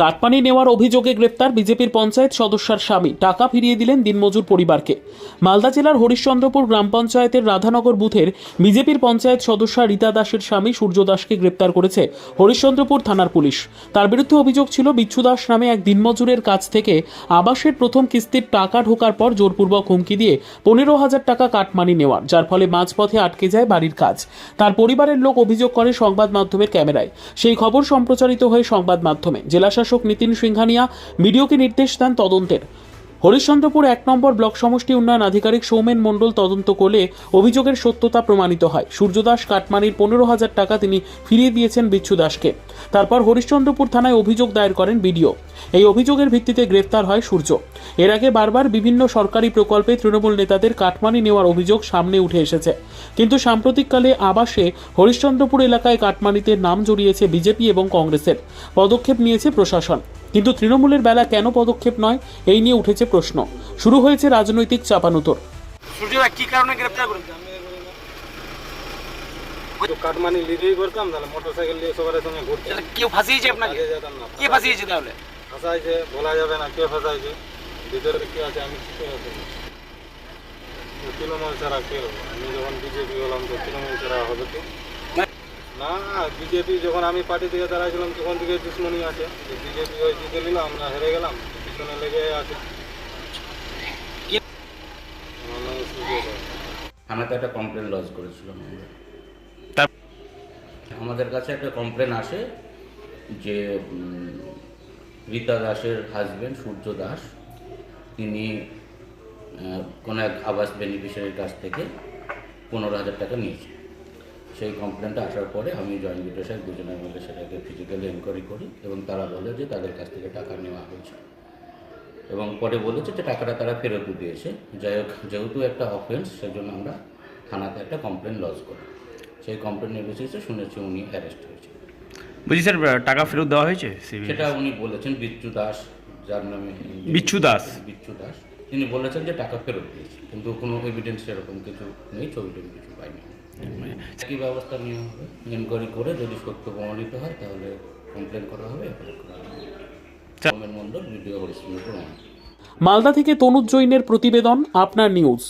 কাটপানি নেওয়ার অভিযোগে গ্রেপ্তার বিজেপির পঞ্চায়েত সদস্যার স্বামী। টাকা ফিরিয়ে দিলেন দিনমজুর পরিবারকে। মালদা জেলার হরিশ্চন্দ্রপুর গ্রাম পঞ্চায়েতের রাধানগর বুথের বিজেপির পঞ্চায়েত সদস্যা রীতা দাসের স্বামী সূর্য দাসকে গ্রেপ্তার করেছে হরিশ্চন্দ্রপুর থানার পুলিশ। তার বিরুদ্ধে অভিযোগ ছিল বিচ্ছু দাস নামে এক দিনমজুরের কাছ থেকে আবাসের প্রথম কিস্তির টাকা ঢোকার পর জোরপূর্বক হুমকি দিয়ে পনেরো হাজার টাকা কাটমানি নেওয়ার, যার ফলে মাঝপথে আটকে যায় বাড়ির কাজ। তার পরিবারের লোক অভিযোগ করে সংবাদ মাধ্যমের ক্যামেরায়। সেই খবর সম্প্রচারিত হয়ে সংবাদ মাধ্যমে। জেলাশাসক নীতিন সিংহানিয়া ভিডিওকে নির্দেশ দেন তদন্তের। হরিশ্চন্দ্রপুর এক নম্বর ব্লক সমষ্টি উন্নয়ন আধিকারিক সৌমেন মণ্ডল তদন্ত করলে অভিযোগের সত্যতা প্রমাণিত হয়। সূর্যদাস কাটমানির পনেরো হাজার টাকা তিনি ফিরিয়ে দিয়েছেন বিচ্ছু দাসকে। তারপর হরিশ্চন্দ্রপুর থানায় অভিযোগ দায়ের করেন বিডিও। এই অভিযোগের ভিত্তিতে গ্রেফতার হয় সূর্য। এর আগে বারবার বিভিন্ন সরকারি প্রকল্পে তৃণমূল নেতাদের কাটমানি নেওয়ার অভিযোগ সামনে উঠে এসেছে। কিন্তু সাম্প্রতিককালে আবাসে হরিশ্চন্দ্রপুর এলাকায় কাটমানিতে নাম জড়িয়েছে বিজেপি এবং কংগ্রেসের। পদক্ষেপ নিয়েছে প্রশাসন। কিন্তু তৃণমূলের বেলা কেন পদক্ষেপ নয় এই নিয়ে উঠেছে প্রশ্ন। শুরু হয়েছে রাজনৈতিক চাপানুতর। সূর্যদা কি কারণে গ্রেপ্তার কাটমানি লিডেই করতাম তাহলে মোটর সাইকেল নিয়ে সবার সঙ্গে ঘুরতাম। কেউ ফাঁসিয়েছে আপনাকে? আগে কে ফাঁসিয়েছে তাহলে? ফাঁসাইছে বলা যাবে না কে ফাঁসাইছে। ভিতরে কি আছে আমি কি তৃণমূল ছাড়া কে আমি যখন বিজেপি হলাম তো তৃণমূল ছাড়া হবে তো না বিজেপি যখন আমি পার্টি থেকে দাঁড়াইছিলাম তখন থেকে দুশ্মনী আছে। বিজেপি ওই জিতে নিল আমরা হেরে গেলাম পিছনে লেগে আছে। থানাতে একটা কমপ্লেন লজ করেছিলাম আমাদের। কাছে একটা কমপ্লেন আসে যে রীতা দাসের হাজবেন্ড সূর্য দাস তিনি কোনো এক আবাস বেনিফিশিয়ারির কাছ থেকে পনেরো হাজার টাকা নিয়েছে সেই কমপ্লেনটা আসার পরে আমি জয়েন্ট বিডিও সাহেব দুজনের মিলে সেটাকে ফিজিক্যালি এনকোয়ারি করি এবং তারা বলে যে তাদের কাছ থেকে টাকা নেওয়া হয়েছে। এবং পরে বলেছে যে টাকাটা তারা ফেরত দিয়েছে যাই হোক যেহেতু একটা অফেন্স সেজন্য আমরা থানাতে একটা কমপ্লেন লজ করি। সেই কমপ্লেনের বেসিসে শুনেছি উনি অ্যারেস্ট হয়েছে। বলছি স্যার টাকা ফেরত দেওয়া হয়েছে সেটা উনি বলেছেন বিচ্ছু দাস যার নামে বিচ্ছু দাস। বিচ্ছু দাস। তিনি বলেছেন যে টাকা ফেরত দিয়েছে কিন্তু কোনো এভিডেন্স এরকম কিছু নেই ছবি টবি কিছু পাইনি। কী ব্যবস্থা নেওয়া হবে ইনকোয়ারি করে যদি সত্য প্রমাণিত হয় তাহলে কমপ্লেন করা হবে মণ্ডল ভিডিও মালদা থেকে তনুজ জৈনের প্রতিবেদন আপনার নিউজ।